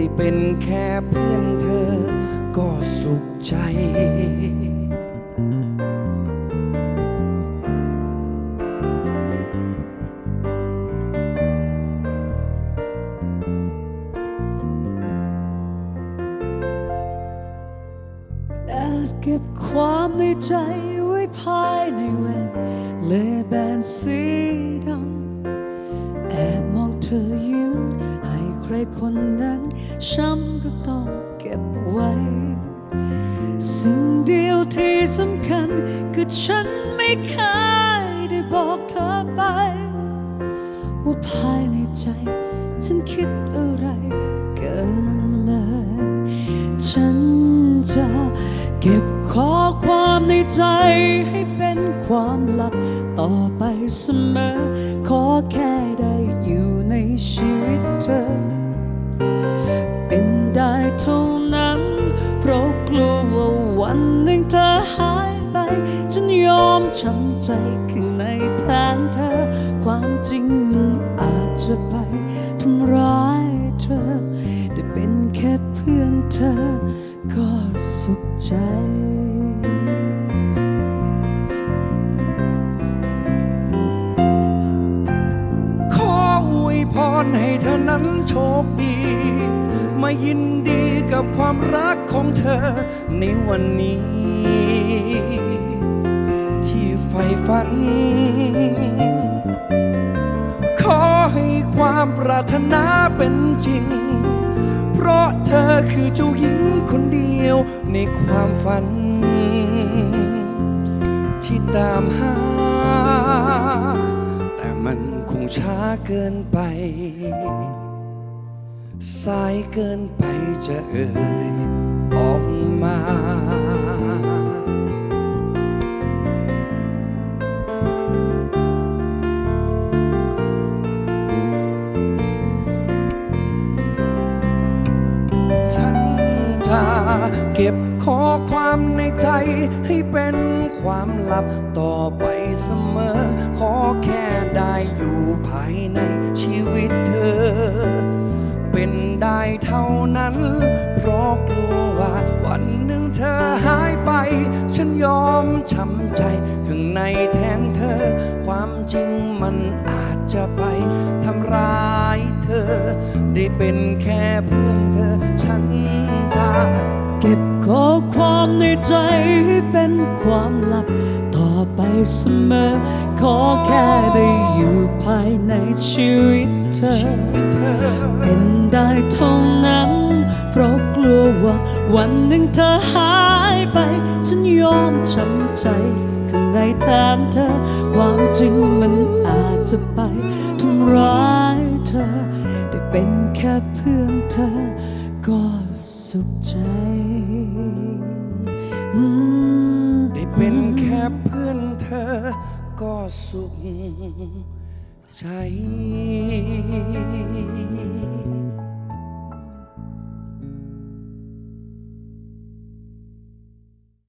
ได้เป็นแค่เพื่อนเธอ ก็สุขใจ แอบเก็บความในใจไว้ภายในแว่นเลแบนสีดำแอบมองเธอยิ้มให้ใค รคนนั้นช้ำก็ต้องเก็บไว้ สิ่งเดียวที่สำคัญ คือฉันไม่เคยได้บอกเธอไป ว่าภายในใจ ฉันคิดอะไรเกินเลย ฉันจะเก็บข้อความในใจให้เป็นความลับต่อไปเสมอ ขอแค่ได้อยู่ ช้ำใจข้างในแทนเธอ ความจริงมันอาจจะไปทำร้ายเธอ แต่เป็นแค่เพื่อนเธอ ก็สุขใจขออวยพรให้เธอนั้นโชคดี มายินดีกับความรักของเธอในวันนี้ ฝ่ฝัน ขอให้ความปรารถนาเป็นจริง เพราะเธอคือเจ้าหญิงคนเดียวในความฝัน ที่ตามหา แต่มันคงช้าเกินไป สายเกินไปจะเอ่ยออกมา จะเก็บข้อความในใจให้เป็นความลับต่อไปเสมอ ขอแค่ได้อยู่ภายในชีวิตเธอ เป็นได้เท่านั้น เพราะกลัวว่าวันหนึ่งเธอหายไป ฉันยอมช้ำใจข้างในแทนเธอ ความจริงมันอาจจะไปทำร้ายเธอ ได้เป็นแค่เพื่อนเธอ เก็บข้อความในใจให้เป็นความลับ ต่อไปเสมอ ขอแค่ได้อยู่ภายในชีวิตเธอเธอ เป็นได้เท่านั้น เพราะกลัวว่าวันหนึ่งเธอหายไป ฉันยอมช้ำใจข้างในแทนเธอ ความจริงมันอาจจะไปทำร้ายเธอ ได้เป็นแค่เพื่อนเธอก็ สุขใจ ได้เป็นแค่เพื่อนเธอ ก็สุขใจ